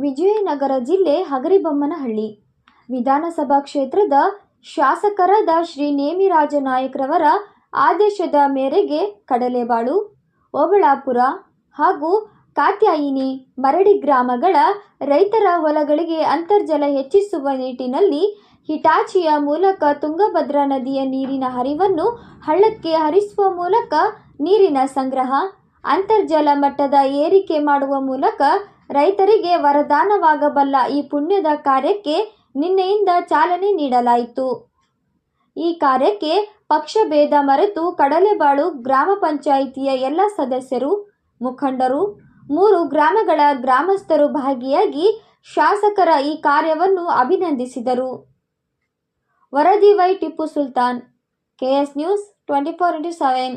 ವಿಜಯನಗರ ಜಿಲ್ಲೆ ಹಗರಿಬೊಮ್ಮನಹಳ್ಳಿ. ವಿಧಾನಸಭಾ ಕ್ಷೇತ್ರದ ಶಾಸಕರಾದ ಶ್ರೀ ನೇಮಿರಾಜ ನಾಯಕ್ರವರ ಆದೇಶದ ಮೇರೆಗೆ ಕಡಲೆಬಾಳು, ಓಬಳಾಪುರ ಹಾಗೂ ಕಾತ್ಯಾಯಿನಿ ಮರಡಿ ಗ್ರಾಮಗಳ ರೈತರ ಹೊಲಗಳಿಗೆ ಅಂತರ್ಜಲ ಹೆಚ್ಚಿಸುವ ನಿಟ್ಟಿನಲ್ಲಿ ಹಿಟಾಚಿಯ ಮೂಲಕ ತುಂಗಭದ್ರಾ ನದಿಯ ನೀರಿನ ಹರಿವನ್ನು ಹಳ್ಳಕ್ಕೆ ಹರಿಸುವ ಮೂಲಕ ನೀರಿನ ಸಂಗ್ರಹ, ಅಂತರ್ಜಲ ಮಟ್ಟದ ಏರಿಕೆ ಮಾಡುವ ಮೂಲಕ ರೈತರಿಗೆ ವರದಾನವಾಗಬಲ್ಲ ಈ ಪುಣ್ಯದ ಕಾರ್ಯಕ್ಕೆ ನಿನ್ನೆಯಿಂದ ಚಾಲನೆ ನೀಡಲಾಯಿತು. ಈ ಕಾರ್ಯಕ್ಕೆ ಪಕ್ಷಭೇದ ಮರೆತು ಕಡಲೆಬಾಳು ಗ್ರಾಮ ಪಂಚಾಯಿತಿಯ ಎಲ್ಲ ಸದಸ್ಯರು, ಮುಖಂಡರು, ಮೂರು ಗ್ರಾಮಗಳ ಗ್ರಾಮಸ್ಥರು ಭಾಗಿಯಾಗಿ ಶಾಸಕರ ಈ ಕಾರ್ಯವನ್ನು ಅಭಿನಂದಿಸಿದರು. ವರದಿ Y Tippu Sultan KS news twenty four into seven.